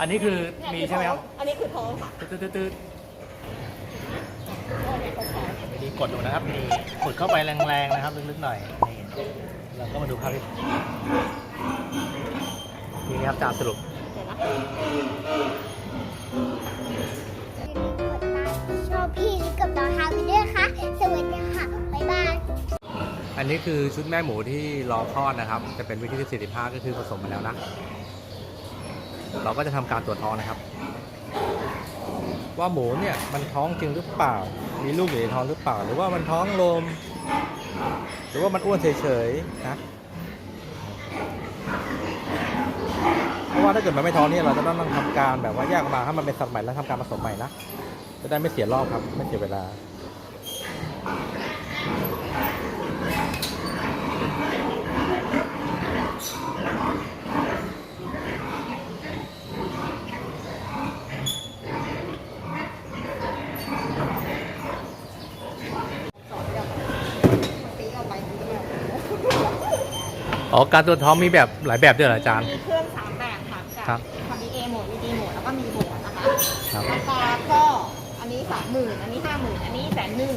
อันนี้คือเนี่ยมีคือใช่ไหมครับท้องอันนี้คือท้องค่ะตืดตืดตืดเนี่ยเขาท้องมีกดดูนะครับมีกดเข้าไปแรงๆนะครับลึกๆหน่อยนี่เราก็มาดูภาพที่นี่นะครับจานสรุปเดี๋ยวนะชอบพี่ลิกับน้องฮาวิเดอร์ค่ะสวัสดีค่ะบ๊ายบายอันนี้คือชุดแม่หมูที่รอคลอดนะครับ จะเป็นวิธีที่45ก็คือผสมมาแล้วนะ เราก็จะทำการตรวจท้องนะครับ ว่าหมูเนี่ยมันท้องจริงหรือเปล่า มีลูกอยู่ในท้องหรือเปล่า หรือว่ามันท้องลม หรือว่ามันอ้วนเฉยๆนะเพราะว่าถ้าเกิดมันไม่ท้องเนี่ยเราจะต้องทำการแบบว่าแยกออกมาให้มันเป็นสัตว์ใหม่แล้วทำการผสมใหม่นะจะได้ไม่เสียรอบครับไม่เสียเวลา ตีเอาไปตีเอาไป อ๋อการตรวจท้องมีแบบหลายแบบด้วยเหรออาจารย์ มีเครื่องสามแบบค่ะจากครับทำมีเอโหมดมีดีโหมดแล้วก็มีโหมดนะคะครับ ราคาก็อันนี้สามหมื่นอันนี้ห้าหมื่นอันนี้แสนหนึ่ง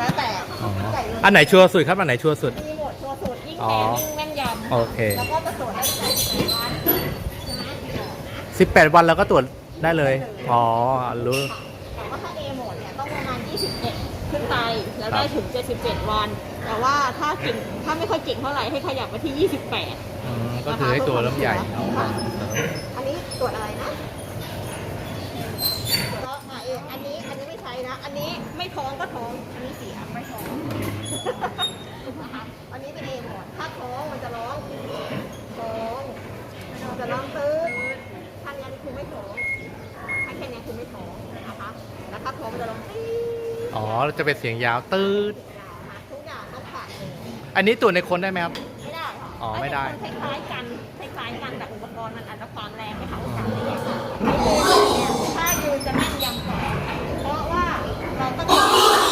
แล้วแต่อ๋อไก่เงิอันไหนชัวร์สุดครับอันไหนชัวร์สุด มีโหมดชัวร์สุดยิ่งอ๋อแข็งยิ่งแม่นยำโอเค แล้วก็จะตรวจได้แปดวันใช่ไหมบอกนะ18 วันเราก็ตรวจได้เลย อ๋อรู้ แต่ว่าถ้า A โหมดเนี่ยต้องประมาณ21ขึ้นไป แล้วได้ครับถึง 77 วัน แต่ว่าถ้าเก่งถ้าไม่ค่อยเก่งเท่าไหร่ให้ขยับไปที่ 28 อืมก็คือให้ตัวเริ่มใหญ่เอามาอันนี้ตรวจอะไรนะตรวจอะเอออันนี้อันนี้ไม่ใช้นะ อันนี้ไม่ท้องก็ท้อง อันนี้เสียไม่ท้องนะคะอันนี้เป็น A โหมดถ้าท้องมันจะร้องท้องมันจะร้องตื้นถ้านี้คือไม่ท้องถ้าแค่นี้คือไม่ท้องนะคะแล้วถ้าท้องมันจะร้องตื้น อ๋อจะเป็นเสียงยาวตืดทุกอย่างต้องผ่านเลยอันนี้ตรวจในคนได้ไหมครับ ไม่ได้ค่ะอ๋อไม่ได้คล้ายๆกันคล้ายๆกันแต่อุปกรณ์มันอาจจะความแรงไม่เท่ากันอะไรอย่างเงี้ยไม่ยืนเนี่ยถ้ายืนจะแม่นยำกว่าเพราะว่าเราต้อง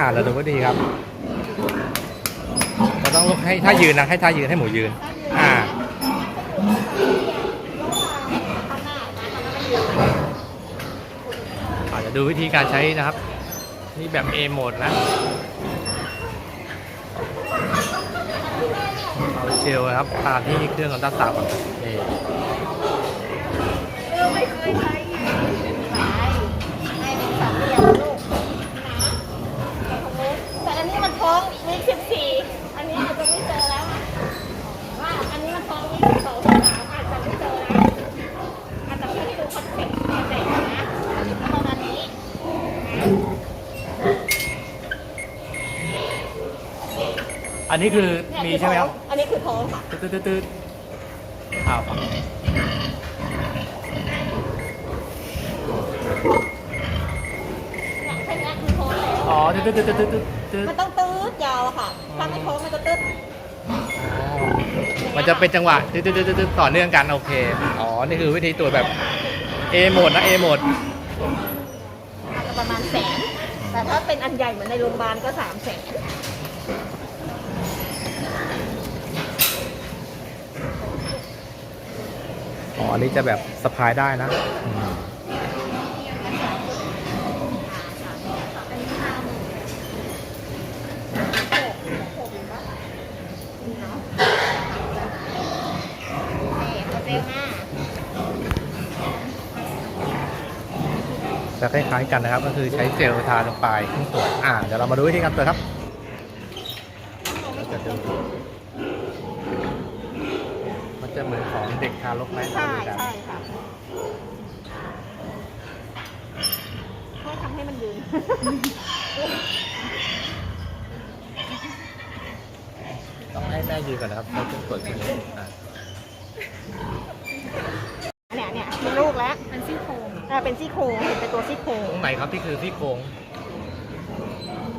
ตอนนี้อ่าเราดูก็ดีครับเราต้องให้ท่ายืนนะให้ท่ายืนให้หมูยืน อ่าอาจจะดูวิธีการใช้นะครับ นี่แบบ A โหมดนะเอาเจลครับตามที่เครื่องอัลตราซาวด์นี่ ไม่เคยใช้ให้เป็นสามเหลี่ยมลูกนะแต่อันนี้มันท้องวีคสิบสี่อันนี้อาจจะไม่เจอแล้วอะว่าอันนี้มันท้องวีคสิบสองสิบสามอาจจะไม่เจอแล้วอาจจะไม่ได้ดูคอนเซ็ปต์คอนเซ็ปต์นะประมาณนี้ อันนี้คือเนี่ยมีคือใช่ไหมครับท้องอันนี้คือท้องค่ะตืดตืดตืดอ้าวครับเนี่ยแค่นี้คือท้องแล้วอ๋อตืดตืดตืดตืดตืดตืดมันต้องตืดยาวอะค่ะ ถ้าไม่ท้องมันจะตืดอ๋อมันจะเป็นจังหวะตืดตืดตืดตืดต่อเนื่องกันโอเค อ๋อ นี่คือวิธีตรวจแบบ A โหมดนะ A โหมดอาจจะประมาณแสน แต่ถ้าเป็นอันใหญ่เหมือนในโรงพยาบาลก็สามแสน อ๋อ อันนี้จะแบบสะพายได้นะจะคล้ายๆกันนะครับ ก็คือใช้เจลทาลงไปขึ้นตรวจอ่าเดี๋ยวเรามาดูวิธีการตรวจครับ จะดูมันจะเหมือนของเด็กทารกไหมใช่ดูกันใช่ค่ะเพื่อทำให้มันยืน ต้องให้แม่ยืนก่อนนะครับเขาจะตรวจคนนี้อะเนี่ยเนี่ยเป็นลูกแล้วเป็นซี่โครงอ่าเป็นซี่โครงเป็นตัวซี่โครงตรงไหนครับที่คือที่โครง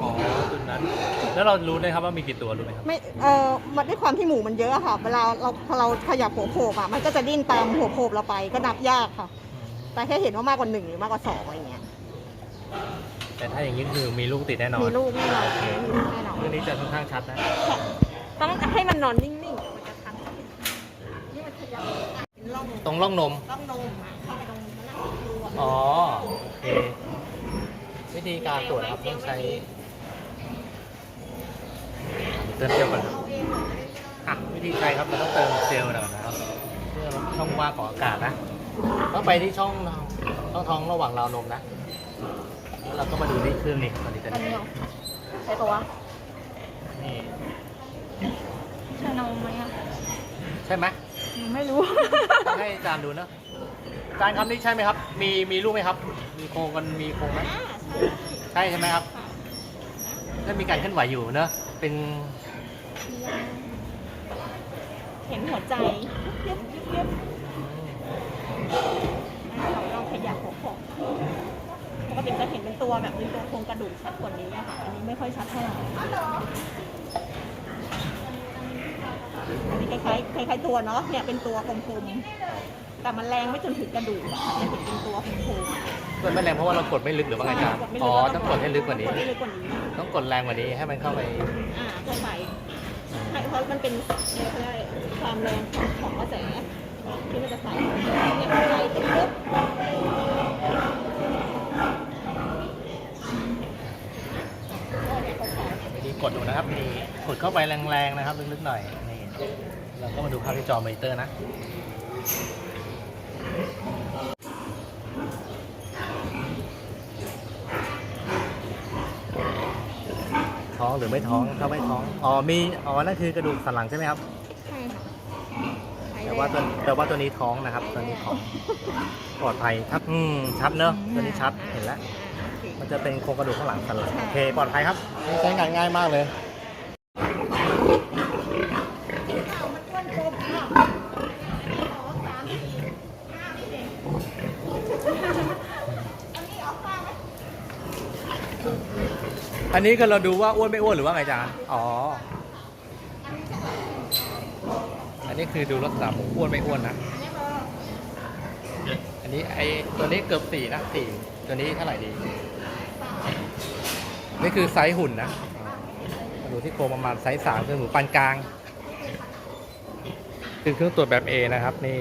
อ๋อจุดนั้นต แล้วเรารู้ไหมครับว่ามีกี่ตัวรู้ไหมครับ ไม่เออมันด้วยความที่หมูมันเยอะอะค่ะ เวลาเราพอเราขยับหัวโขกอะมันก็จะดิ้นตามหัวโขกเราไปก็นับยากค่ะ แต่แค่เห็นว่ามากกว่าหนึ่งหรือมากกว่าสองอะไรเงี้ยแต่ถ้าอย่างนี้คือมีลูกติดแน่นอนมีลูกแน่นอนมีลูกแน่นอนเรื่องนี้จะค่อนข้างชัดนะ ต้องให้มันนอนนิ่งๆมันจะทันนี่มันขยับเป็นร่องตรงร่องนมร่องนมอะเข้าไปตรงนั้นนะรูอะอ๋อโอเควิธีการตรวจครับต้องใช้เติมเซลล์ก่อนครับอะวิธีใช้ครับเราต้องเติมเซลล์หน่อยนะครับเพื่อลดช่องว่างของอากาศนะต้องไปที่ช่องช่องท้องระหว่างราวนมนะแล้วเราก็มาดูที่เครื่องนี้ตอนนี้จะอันนี้เหรอใช้ตัวนี่ใช่นมไหมอะใช่ไหมไม่รู้ต้องให้อาจารย์ดูนะอาจารย์ครับนี่ใช่ไหมครับ มีมีลูกไหมครับ มีโครงกันมีโครงไหมอ่าใช่ใช่ใช่ไหมครับถ้ามีการเคลื่อนไหวอยู่เนอะเป็น เห็นหัวใจยุบยุบยุบเราเราขยับหัวโขกปกติจะเห็นเป็นตัวแบบเป็นตัวโครงกระดูกชัดกว่านี้อะค่ะ อันนี้ไม่ค่อยชัดเท่าไหร่อันนี้คล้ายๆคล้ายๆตัวเนาะ เนี่ยเป็นตัวกลมๆ แต่มันแรงไม่จนถึงกระดูกอะค่ะจะเห็นเป็นตัวโครงๆมันไม่แรงเพราะว่าเรากดไม่ลึกหรือว่าไงอาจารย์กดไม่อ๋ลึอกต้องกดให้ลึกกว่านี้กดให้ลึกกว่านี้ ต้องกดแรงกว่านี้ให้มันเข้าไปอ่าเข้าไป ใช่เพราะมันเป็นอะไรความแรงของของกระแสที่มันจะใส่เนี่ยใส่ตึ๊บตึ๊บวิธีกดดูนะครับมีกดเข้าไปแรงๆนะครับลึกๆหน่อยนี่เราก็มาดูภาพที่จอมอนิเตอร์นะ ท้องหรือไม่ท้องถ้าไม่ท้องอ๋อมีอ๋อนั่นคือกระดูกสันหลังใช่ไหมครับ ใช่ค่ะแต่ว่าตัวแต่ว่าตัวนี้ท้องนะครับ ตัวนี้ท้องปลอดภัยครับอืมชัดเนอะตัวนี้ชัดเห็นแล้วมันจะเป็นโครงกระดูกข้างหลังสันหลังโอเคปลอดภัยครับนี่ใช้งานง่ายมากเลย อันนี้ก็เราดูว่าอ้วนไม่อ้วนหรือว่าไงจ๊ะ อ๋อ อันนี้คือดูลักษณะผมอ้วนไม่อ้วนนะ อันนี้ไอตัวนี้เกือบสี่นะสี่ตัวนี้เท่าไหร่ดี นี่คือไซส์หุ่นนะดูที่โครงประมาณไซส์สามคือหมูปานกลาง คือเครื่องตรวจแบบ A นะครับนี่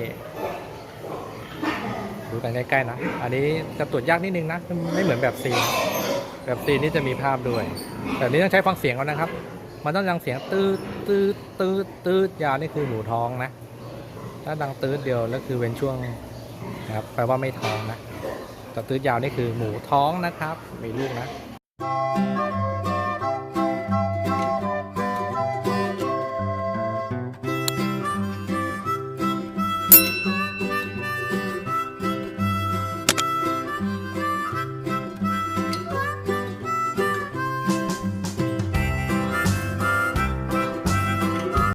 ดูกันใกล้ๆนะ อันนี้จะตรวจยากนิดนึงนะ ไม่เหมือนแบบ C แบบซีนี่จะมีภาพด้วย แต่นี้ต้องใช้ฟังเสียงเอานะครับ มันต้องดังเสียงตืดตืดตืดตืดยาวนี่คือหมูท้องนะ ถ้าดังตืดเดียวแล้วคือเว้นช่วงนะครับแปลว่าไม่ท้องนะแต่ตืดยาวนี่คือหมูท้องนะครับ มีลูกนะ